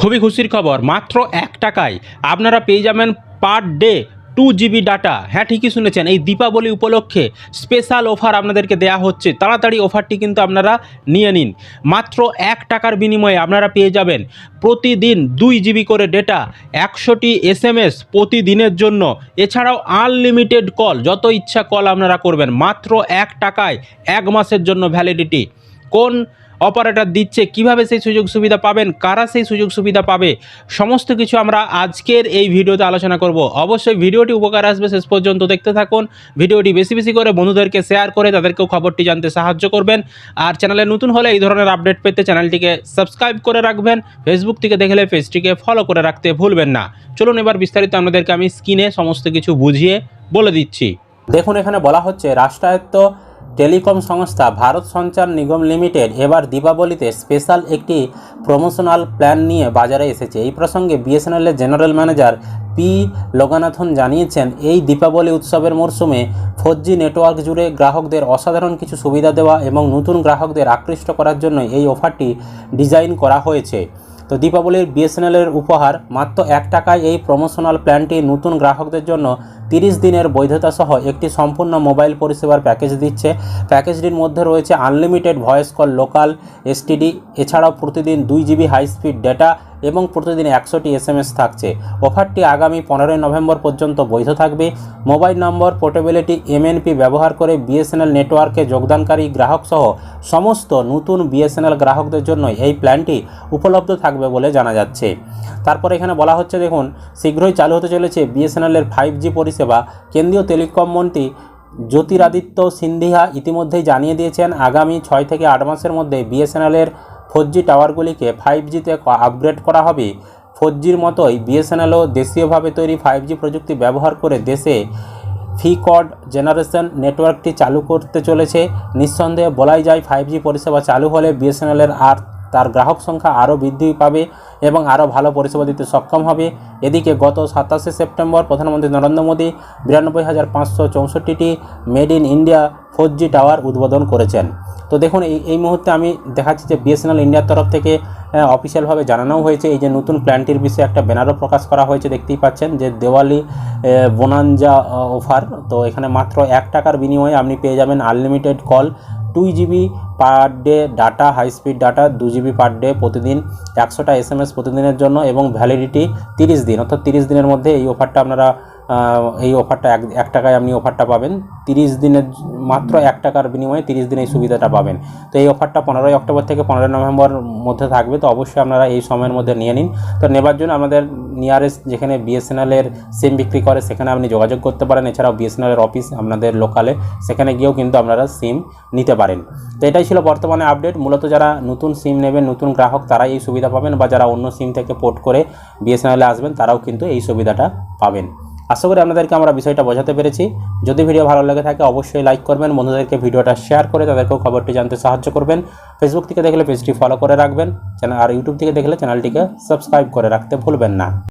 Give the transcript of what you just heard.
খুবই খুশির খবর। মাত্র এক টাকায় আপনারা পেয়ে যাবেন per day two GB data হ্যাঁ ঠিকই শুনেছেন, এই দীপাবলি উপলক্ষে স্পেশাল অফার আপনাদেরকে দেয়া হচ্ছে। তাড়াতাড়ি অফারটি কিন্তু আপনারা নিয়ে নিন। মাত্র এক টাকার বিনিময়ে আপনারা পেয়ে যাবেন প্রতিদিন দুই জিবি করে ডেটা একশোটি এস এম এস প্রতিদিনের জন্য। এছাড়াও আনলিমিটেড কল যত ইচ্ছা কল আপনারা করবেন। মাত্র এক টাকায় এক মাসের জন্য ভ্যালিডিটি কোন অপারেটর দিচ্ছে, কীভাবে সেই সুযোগ সুবিধা পাবেন, কারা সেই সুযোগ সুবিধা পাবে, সমস্ত কিছু আমরা আজকের এই ভিডিওতে আলোচনা করব। অবশ্যই ভিডিওটি উপকার আসবে, শেষ পর্যন্ত দেখতে থাকুন। ভিডিওটি বেশি বেশি করে বন্ধুদেরকে শেয়ার করে তাদেরকেও খবরটি জানতে সাহায্য করবেন। আর চ্যানেলে নতুন হলে এই ধরনের আপডেট পেতে চ্যানেলটিকে সাবস্ক্রাইব করে রাখবেন। ফেসবুক থেকে দেখলে পেজটিকে ফলো করে রাখতে ভুলবেন না। চলুন এবার বিস্তারিত আপনাদেরকে আমি স্ক্রিনে সমস্ত কিছু বুঝিয়ে বলে দিচ্ছি। দেখুন, এখানে বলা হচ্ছে, রাষ্ট্রায়ত্ত টেলিকম সংস্থা ভারত সঞ্চার নিগম লিমিটেড এবার দীপাবলিতে স্পেশাল একটি প্রমোশনাল প্ল্যান নিয়ে বাজারে এসেছে। এই প্রসঙ্গে বিএসএনএলের জেনারেল ম্যানেজার পি লোগানাথন জানিয়েছেন, এই দীপাবলি উৎসবের মরশুমে ফোর নেটওয়ার্ক জুড়ে গ্রাহকদের অসাধারণ কিছু সুবিধা দেওয়া এবং নতুন গ্রাহকদের আকৃষ্ট করার জন্য এই অফারটি ডিজাইন করা হয়েছে। তো দীপাবলির বিএসএনএলের উপহার, মাত্র এক টাকায় এই প্রমোশনাল প্ল্যানটি নতুন গ্রাহকদের জন্য তিরিশ দিনের বৈধতা সহ একটি সম্পূর্ণ মোবাইল পরিষেবার প্যাকেজ দিচ্ছে। প্যাকেজটির মধ্যে রয়েছে unlimited voice call local STD এছাড়াও প্রতিদিন দুই জিবি হাই স্পিড ডেটা এবং প্রতিদিন একশোটি এসএমএস থাকছে। অফারটি আগামী পনেরোই নভেম্বর পর্যন্ত বৈধ থাকবে। মোবাইল নম্বর, পোর্টেবিলিটি, এমএনপি ব্যবহার করে বিএসএনএল নেটওয়ার্কে যোগদানকারী গ্রাহক সহ সমস্ত নতুন বিএসএনএল গ্রাহকদের জন্য এই প্ল্যানটি উপলব্ধ থাকবে বলে জানা যাচ্ছে। তারপর এখানে বলা হচ্ছে, দেখুন, শীঘ্রই চালু হতে চলেছে বিএসএনএলের ফাইভ জি পরিষেবা। কেন্দ্রীয় টেলিকম মন্ত্রী জ্যোতিরাদিত্য সিন্ধিয়া ইতিমধ্যেই জানিয়ে দিয়েছেন, আগামী ছয় থেকে আট মাসের মধ্যে বিএসএনএলের ফোর জি টাওয়ারগুলিকে ফাইভ জিতে আপগ্রেড করা হবে। ফোর জির মতোই বিএসএনএলও দেশীয়ভাবে তৈরি ফাইভ জি প্রযুক্তি ব্যবহার করে দেশে ফিকড জেনারেশন নেটওয়ার্কটি চালু করতে চলেছে। নিঃসন্দেহে বলাই যায় ফাইভ জি পরিষেবা চালু হলে বিএসএনএলের আর তার গ্রাহক সংখ্যা আরও বৃদ্ধি পাবে এবং আরও ভালো পরিষেবা দিতে সক্ষম হবে। এদিকে গত সাতাশে সেপ্টেম্বর প্রধানমন্ত্রী নরেন্দ্র মোদী বিরানব্বই হাজার পাঁচশো চৌষট্টিটি made in India four G tower উদ্বোধন করেছেন। তো দেখুন, এই এই মুহূর্তে আমি দেখাচ্ছি যে বিএসএনএল ইন্ডিয়ার তরফ থেকে অফিসিয়ালভাবে জানানো হয়েছে, এই যে নতুন প্ল্যানটির বিষয়ে একটা ব্যানারও প্রকাশ করা হয়েছে, দেখতেই পাচ্ছেন যে দেওয়ালি বোনাঞ্জা অফার, তো এখানে মাত্র এক টাকার বিনিময়ে আপনি পেয়ে যাবেন unlimited call two GB per day data high speed data দু জিবি পার ডে প্রতিদিন, একশোটা এস এম এস প্রতিদিনের জন্য এবং ভ্যালিডিটি তিরিশ দিন, অর্থাৎ তিরিশ দিনের মধ্যে এই অফারটা আপনারা এই অফারটা এক এক টাকায় আপনি অফারটা পাবেন। তিরিশ দিনের মাত্র এক টাকার বিনিময়ে তিরিশ দিন এই সুবিধাটা পাবেন। তো এই অফারটা পনেরোই অক্টোবর থেকে পনেরোই নভেম্বর মধ্যে থাকবে, তো অবশ্যই আপনারা এই সময়ের মধ্যে নিয়ে নিন। তো নেবার জন্য আমাদের নিয়ারেস্ট যেখানে বিএসএনএলের সিম বিক্রি করে, সেখানে আপনি যোগাযোগ করতে পারেন। এছাড়াও বিএসএনএলের অফিস আপনাদের লোকালে সেখানে গিয়েও কিন্তু আপনারা সিম নিতে পারেন। তো এটাই ছিল বর্তমানে আপডেট মূলত যারা নতুন সিম নেবেন, নতুন গ্রাহক, তারাই এই সুবিধা পাবেন, বা যারা অন্য সিম থেকে পোর্ট করে বিএসএনএলে আসবেন, তারাও কিন্তু এই সুবিধাটা পাবেন। আশা করি আপনাদেরকে আমরা বিষয়টা বোঝাতে পেরেছি। যদি ভিডিও ভালো লেগে থাকে, অবশ্যই লাইক করবেন। বন্ধুদেরকে ভিডিওটা শেয়ার করে তাদেরকেও খবরটি জানতে সাহায্য করবেন। ফেসবুক থেকে দেখলে পেজটি ফলো করে রাখবেন। আর ইউটিউব থেকে দেখলে চ্যানেলটিকে সাবস্ক্রাইব করে রাখতে ভুলবেন না।